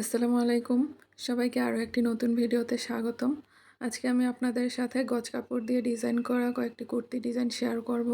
আসসালামু আলাইকুম। সবাইকে আরও একটি নতুন ভিডিওতে স্বাগতম। আজকে আমি আপনাদের সাথে গজ কাপড় দিয়ে ডিজাইন করা কয়েকটি কুর্তি ডিজাইন শেয়ার করব।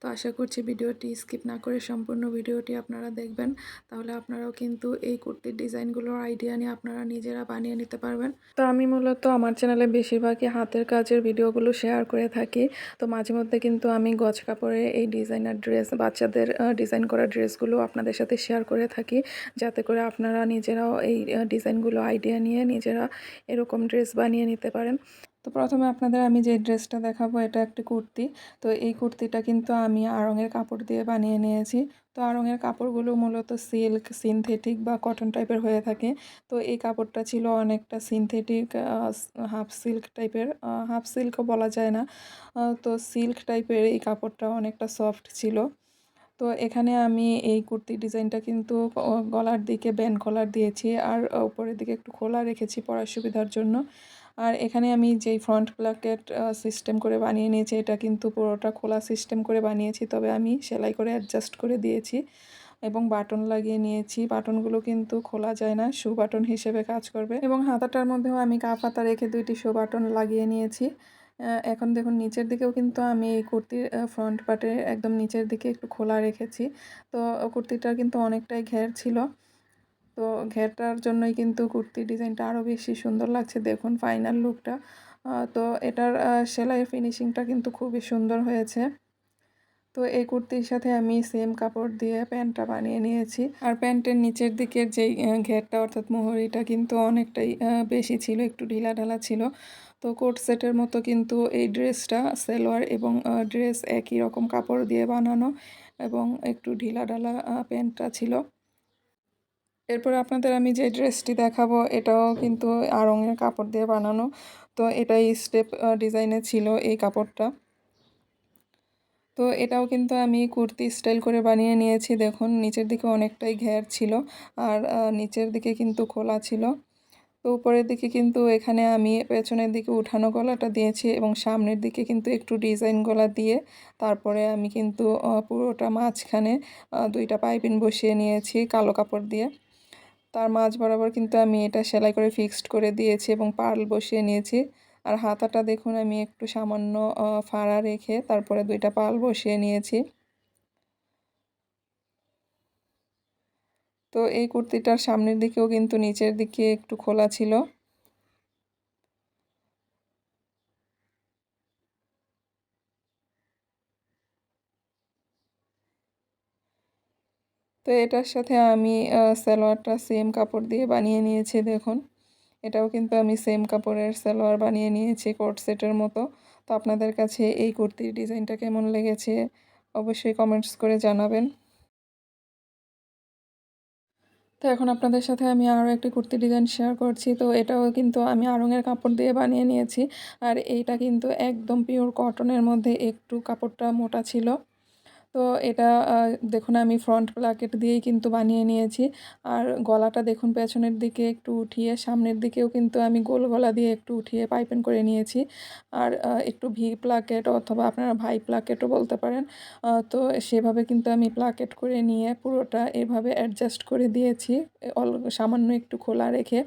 তো আশা করছি ভিডিওটি স্কিপ না করে সম্পূর্ণ ভিডিওটি আপনারা দেখবেন। তাহলে আপনারাও কিন্তু এই কুর্তির ডিজাইনগুলোর আইডিয়া নিয়ে আপনারা নিজেরা বানিয়ে নিতে পারবেন। তো আমি মূলত আমার চ্যানেলে বেশিরভাগই হাতের কাজের ভিডিওগুলো শেয়ার করে থাকি। তো মাঝে মধ্যে কিন্তু আমি গজ কাপড়ে এই ডিজাইনার ড্রেস বাচ্চাদের ডিজাইন করা ড্রেসগুলো আপনাদের সাথে শেয়ার করে থাকি। যাতে করে আপনারা নিজেরাও এই ডিজাইনগুলো আইডিয়া নিয়ে নিজেরা এরকম ড্রেস বানিয়ে নিতে পারেন। তো প্রথমে আপনাদের আমি যে ড্রেসটা দেখাবো, এটা একটি কুর্তি। তো এই কুর্তিটা কিন্তু আমি আড়ঙের কাপড় দিয়ে বানিয়ে নিয়েছি। তো আড়ঙের কাপড়গুলো মূলত সিল্ক, সিনথেটিক বা কটন টাইপের হয়ে থাকে। তো এই কাপড়টা ছিল অনেকটা সিনথেটিক হাফ সিল্ক টাইপের হাফ সিল্কও বলা যায় না। তো সিল্ক টাইপের এই কাপড়টা অনেকটা সফট ছিল। তো এখানে আমি এই কুর্তি ডিজাইনটা কিন্তু গলার দিকে ব্যান কলার দিয়েছি। আর উপরের দিকে একটু খোলা রেখেছি পরার সুবিধার জন্য। আর এখানে আমি যেই ফ্রন্ট প্লাকেট সিস্টেম করে বানিয়ে নিয়েছি, এটা কিন্তু পুরোটা খোলা সিস্টেম করে বানিয়েছি, তবে আমি সেলাই করে অ্যাডজাস্ট করে দিয়েছি এবং বাটন লাগিয়ে নিয়েছি। বাটনগুলো কিন্তু খোলা যায় না শু বাটন হিসেবে কাজ করবে। এবং হাতাটার মধ্যেও আমি কাপ হাতা রেখে দুইটি শু বাটন লাগিয়ে নিয়েছি। এখন দেখুন নিচের দিকেও কিন্তু আমি এই কুর্তির ফ্রন্ট পার্টে একদম নিচের দিকে একটু খোলা রেখেছি। তো কুর্তিটার কিন্তু অনেকটাই ঘের ছিল। তো ঘেরটার জন্যই কিন্তু কুর্তি ডিজাইনটা আরও বেশি সুন্দর লাগছে, দেখুন ফাইনাল লুকটা তো এটার সেলাই ফিনিশিংটা কিন্তু খুবই সুন্দর হয়েছে। তো এই কুর্তির সাথে আমি সেম কাপড় দিয়ে প্যান্টটা বানিয়ে নিয়েছি। আর প্যান্টের নিচের দিকের যেই ঘেরটা অর্থাৎ মোহরিটা কিন্তু অনেকটাই বেশি ছিল, একটু ঢিলা ঢালা ছিল। তো কোট সেটের মতো কিন্তু এই ড্রেসটা, সেলোয়ার এবং ড্রেস একই রকম কাপড় দিয়ে বানানো এবং একটু ঢিলা ঢালা প্যান্টটা ছিল। এরপর আপনাদের আমি যে ড্রেসটি দেখাবো, এটাও কিন্তু আড়ঙের কাপড় দিয়ে বানানো। তো এটাই স্টেপ ডিজাইনে ছিল এই কাপড়টা। তো এটাও কিন্তু আমি কুর্তি স্টাইল করে বানিয়ে নিয়েছি। দেখুন, নিচের দিকে অনেকটাই ঘের ছিল আর নিচের দিকে কিন্তু খোলা ছিল। তো উপরের দিকে কিন্তু এখানে আমি পেছনের দিকে উঠানো গলাটা দিয়েছি এবং সামনের দিকে কিন্তু একটু ডিজাইন গলা দিয়ে তারপরে আমি কিন্তু পুরোটা মাঝখানে দুইটা পাইপিন বসিয়ে নিয়েছি কালো কাপড় দিয়ে। তার মাঝ বরাবর কিন্তু আমি এটা সেলাই করে ফিক্সড করে দিয়েছি এবং পার্ল বসিয়ে নিয়েছি। আর হাতাটা দেখুন, আমি একটু সামান্য ফাড়া রেখে তারপরে দুইটা পাল বসিয়ে নিয়েছি। তো এই কুর্তিটার সামনের দিকেও কিন্তু নিচের দিকে একটু খোলা ছিল। তো এটার সাথে আমি সালোয়ারটা সেম কাপড় দিয়ে বানিয়ে নিয়েছি, দেখুন। এটাও কিন্তু আমি সেম কাপড়ের সালোয়ার বানিয়ে নিয়েছি কোট সেটের মতো। তো আপনাদের কাছে এই কুর্তির ডিজাইনটা কেমন লেগেছে, অবশ্যই কমেন্টস করে জানাবেন। তো এখন আপনাদের সাথে আমি আরও একটি কুর্তি ডিজাইন শেয়ার করছি। তো এটাও কিন্তু আমি আরঙের কাপড় দিয়ে বানিয়ে নিয়েছি। আর এইটা কিন্তু একদম পিওর কটনের মধ্যে একটু কাপড়টা মোটা ছিল। তো এটা দেখুন আমি ফ্রন্ট প্লাকেট দিয়েই কিন্তু বানিয়ে নিয়েছি। আর গলাটা দেখুন পেছনের দিকে একটু উঠিয়ে, সামনের দিকেও কিন্তু আমি গোল গলা দিয়ে একটু উঠিয়ে পাইপেন করে নিয়েছি। আর একটু ভি প্লাকেট অথবা আপনারা ভাই প্লাকেটও বলতে পারেন। তো সেভাবে কিন্তু আমি প্লাকেট করে নিয়ে পুরোটা এভাবে অ্যাডজাস্ট করে দিয়েছি। অল, সামান্য একটু খোলা রেখে।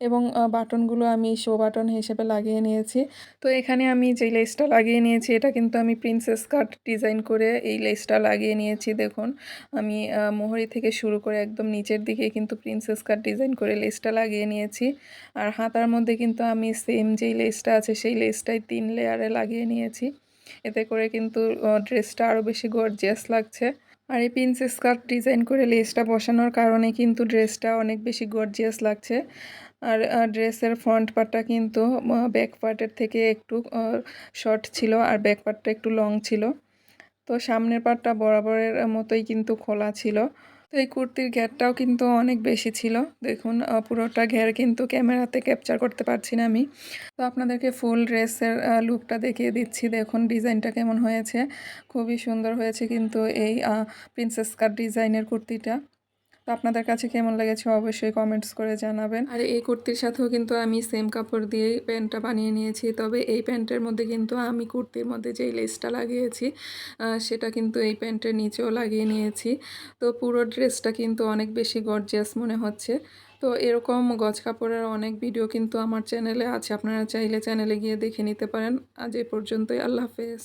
এবং বাটনগুলো আমি শো বাটন হিসেবে লাগিয়ে নিয়েছি। তো এখানে আমি যে লেসটা লাগিয়ে নিয়েছি, এটা কিন্তু আমি প্রিন্সেস কাট ডিজাইন করে এই লেসটা লাগিয়ে নিয়েছি, দেখুন। আমি মোহরি থেকে শুরু করে একদম নিচের দিকে কিন্তু প্রিন্সেস কাট ডিজাইন করে লেসটা লাগিয়ে নিয়েছি। আর হাতার মধ্যে কিন্তু আমি সেম যেই লেসটা আছে, সেই লেসটাই তিন লেয়ারে লাগিয়ে নিয়েছি। এতে করে কিন্তু ড্রেসটা আরও বেশি গর্জিয়াস লাগছে। আর এই প্রিন্সেস কাট ডিজাইন করে লেসটা বসানোর কারণে কিন্তু ড্রেসটা অনেক বেশি গর্জিয়াস লাগছে। আর ড্রেসের ফ্রন্ট পার্টটা কিন্তু ব্যাক পার্টের থেকে একটু শর্ট ছিল আর ব্যাক পার্টটা একটু লং ছিল। তো সামনের পার্টটা বরাবরের মতোই কিন্তু খোলা ছিল। তো এই কুর্তির ঘেরটাও কিন্তু অনেক বেশি ছিল। দেখুন পুরোটা ঘের কিন্তু ক্যামেরাতে ক্যাপচার করতে পারছি না আমি। তো আপনাদেরকে ফুল ড্রেসের লুকটা দেখিয়ে দিচ্ছি। দেখুন ডিজাইনটা কেমন হয়েছে। খুবই সুন্দর হয়েছে কিন্তু এই প্রিন্সেস কাট ডিজাইনের কুর্তিটা। আপনাদের কাছে কেমন লেগেছে অবশ্যই কমেন্টস করে জানাবেন। আর এই কুর্তির সাথেও কিন্তু আমি সেম কাপড় দিয়েই প্যান্টটা বানিয়ে নিয়েছি। তবে এই প্যান্টের মধ্যে কিন্তু আমি কুর্তির মধ্যে যেই লেসটা লাগিয়েছি সেটা কিন্তু এই প্যান্টের নিচেও লাগিয়ে নিয়েছি। তো পুরো ড্রেসটা কিন্তু অনেক বেশি গর্জিয়াস মনে হচ্ছে। তো এরকম গজ কাপড়ের অনেক ভিডিও কিন্তু আমার চ্যানেলে আছে। আপনারা চাইলে চ্যানেলে গিয়ে দেখে নিতে পারেন। আজ এই পর্যন্তই। আল্লাহ হাফেজ।